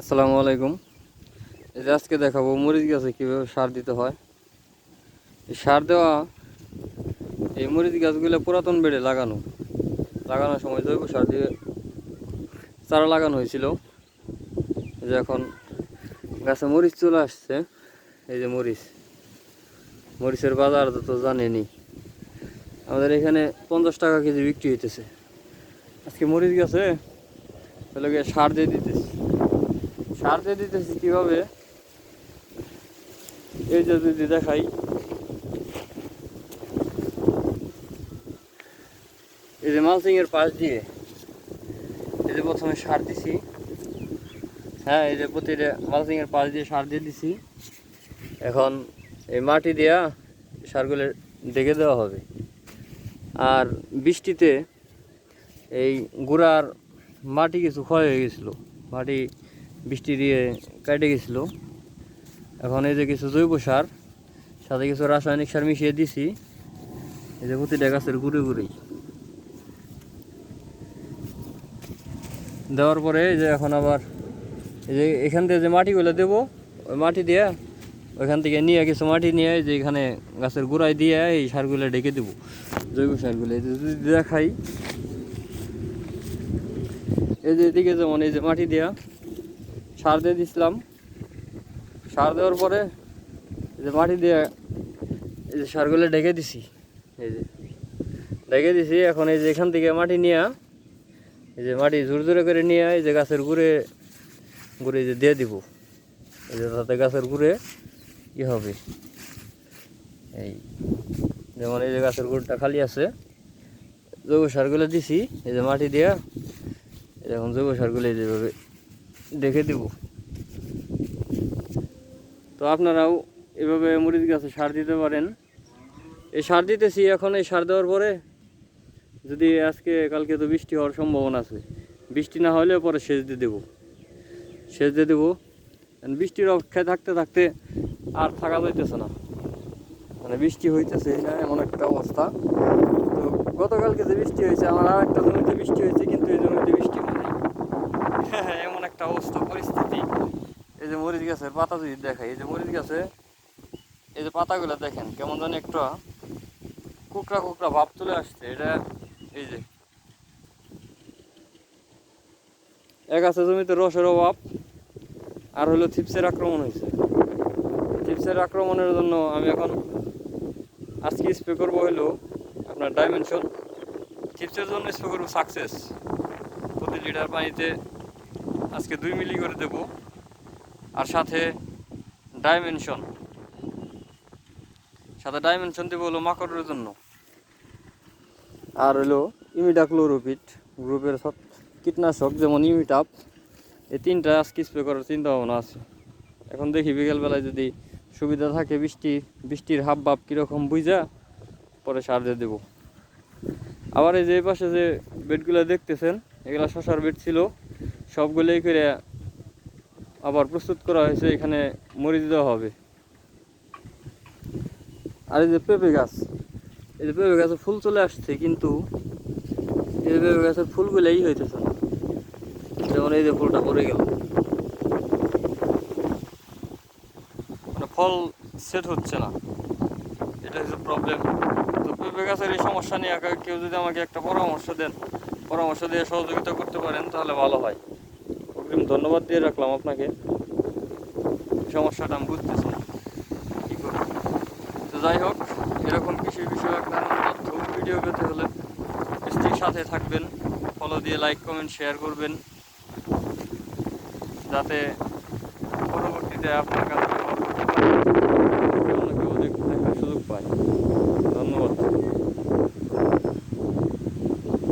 আসসালামু আলাইকুম। এই যে আজকে দেখাবো মরিচ গাছে কীভাবে সার দিতে হয়। এই সার দেওয়া, এই মরিচ গাছগুলো পুরাতন বেড়ে লাগানো। লাগানোর সময় জৈব সার দিয়ে চারা লাগানো হয়েছিল। যে এখন গাছে মরিচ চলে আসছে। এই যে মরিচ। মরিচের বাজার তো জানেনি আমাদের এখানে পঞ্চাশ টাকা কেজি বিক্রি হইতেছে। আজকে মরিচ গাছে তাহলে সার দিয়ে দিতেছি। সার দিয়ে দিতেছি কীভাবে? এই যে যদি দেখাই। এই যে মালসিং এর পাশ দিয়ে এই যে প্রথমে সার দিছি। হ্যাঁ এই যে প্রতিটা মালসিং এর পাশ দিয়ে সার দিয়ে দিছি। এখন এই মাটি দিয়া সারগুলো ডেকে দেওয়া হবে। আর বৃষ্টিতে এই গুড়ার মাটি কিছু ক্ষয় হয়ে গেছিল। মাটি বৃষ্টি দিয়ে কেটে গেছিল। এখন এই যে কিছু জৈব সার, সাথে কিছু রাসায়নিক সার মিশিয়ে দিছি। এই যে প্রতিটা গাছের ঘুরে ঘুরেই দেওয়ার পরে যে এখন আবার এই যে এখান থেকে যে মাটিগুলো দেবো, ওই মাটি দিয়ে ওইখান থেকে নিয়ে কিছু মাটি নিয়ে যে এখানে গাছের গোড়ায় দিয়ে এই সারগুলো ডেকে দেবো, জৈব সারগুলো। যদি দেখাই, এই যে এদিকে যেমন এই যে মাটি দেওয়া সার দিয়ে দিছিলাম সার দেওয়ার পরে এই যে মাটি দিয়ে এই যে সারগুলো ডেকে দিছি এই যে ডেকে দিছি এখন এই যে এখান থেকে মাটি নিয়ে এই যে মাটি জোর জোরে করে নিয়ে এই যে গাছের গুড়ে গুড়ে যে দিয়ে দিব এই যে তাতে গাছের গুড়ে কি হবে এই যেমন এই যে গাছের গুড়টা খালি আছে জৈব সারগুলো দিছি এই যে মাটি দিয়া এখন জৈব সারগুলো এই যেভাবে দেখে দিব। তো আপনারাও এভাবে মরিচ গাছে সার দিতে পারেন। এই সার দিতেছি, এখন এই সার দেওয়ার পরে যদি আজকে, কালকে তো বৃষ্টি হওয়ার সম্ভাবনা আছে। বৃষ্টি না হলে পরে সেচ দিয়ে দেবো। সেচ দিয়ে দেবো। বৃষ্টির অপেক্ষায় থাকতে থাকতে আর থাকা যাইতেছে না। মানে বৃষ্টি হইতেছে না এমন একটা অবস্থা। তো গতকালকে যে বৃষ্টি হয়েছে, আমার আর একটা জমিতে বৃষ্টি হয়েছে, কিন্তু এই জমিতে বৃষ্টি এমন একটা অবস্থা, পরিস্থিতি। এই যে মরিচ গাছের পাতা যদি দেখাই, এই যে মরিচ গাছে এই যে পাতাগুলো দেখেন, কেমন জানি একটা কুকরা কুকরা ভাব চলে আসছে। এটা এই যে এক আছে জমিতে রসের অভাব, আর হলো থিপসের আক্রমণ হয়েছে। থিপসের আক্রমণের জন্য আমি এখন আজকে স্প্রে করব হলো আপনার ডাইমেনশন চিপসের জন্য স্প্রে করব সাকসেস প্রতি লিটার পানিতে আজকে দুই মিলি করে দেব। আর সাথে ডাইমেনশন সাথে ডাইমেনশন দেবো হলো মাকড়ের জন্য। আর হলো ইমিডাক্লোরোপিট গ্রুপের সব কীটনাশক, যেমন ইমিটাপ এই তিনটা আজকে স্প্রে করার চিন্তা ভাবনা আছে। এখন দেখি বিকেলবেলায় যদি সুবিধা থাকে বৃষ্টি, বৃষ্টির হাব ভাব কীরকম বুঝা, পরে সার দিয়ে দেবো। আবার এই যে পাশে যে বেডগুলো দেখতেছেন, এগুলো শশার বেড ছিল। সবগুলোই করে আবার প্রস্তুত করা হয়েছে, এখানে মরিচ দেওয়া হবে। আর এই যে পেঁপে গাছ, এই যে পেঁপে গাছে ফুল চলে আসছে, কিন্তু এই যে পেঁপে গাছের ফুলগুলোই হইতেছে না। যেমন এই যে ফুলটা পড়ে গেল। মানে ফল সেট হচ্ছে না। এটা হচ্ছে প্রবলেম তো পেঁপে গাছের এই সমস্যা নিয়ে কেউ যদি আমাকে একটা পরামর্শ দেন, পরামর্শ দিয়ে সহযোগিতা করতে পারেন, তাহলে ভালো হয়। অগ্রিম ধন্যবাদ দিয়ে রাখলাম আপনাকে। সমস্যাটা আমি বুঝতেছি কী করি তো যাই হোক, এরকম কৃষি বিষয়ে নানান তথ্য, ভিডিও পেতে হলে স্ত্রীর সাথে থাকবেন। ফলো দিয়ে লাইক কমেন্ট শেয়ার করবেন। যাতে পরবর্তীতে আপনার কাছে অন্য কেউ দেখার সুযোগ পায়। ধন্যবাদ।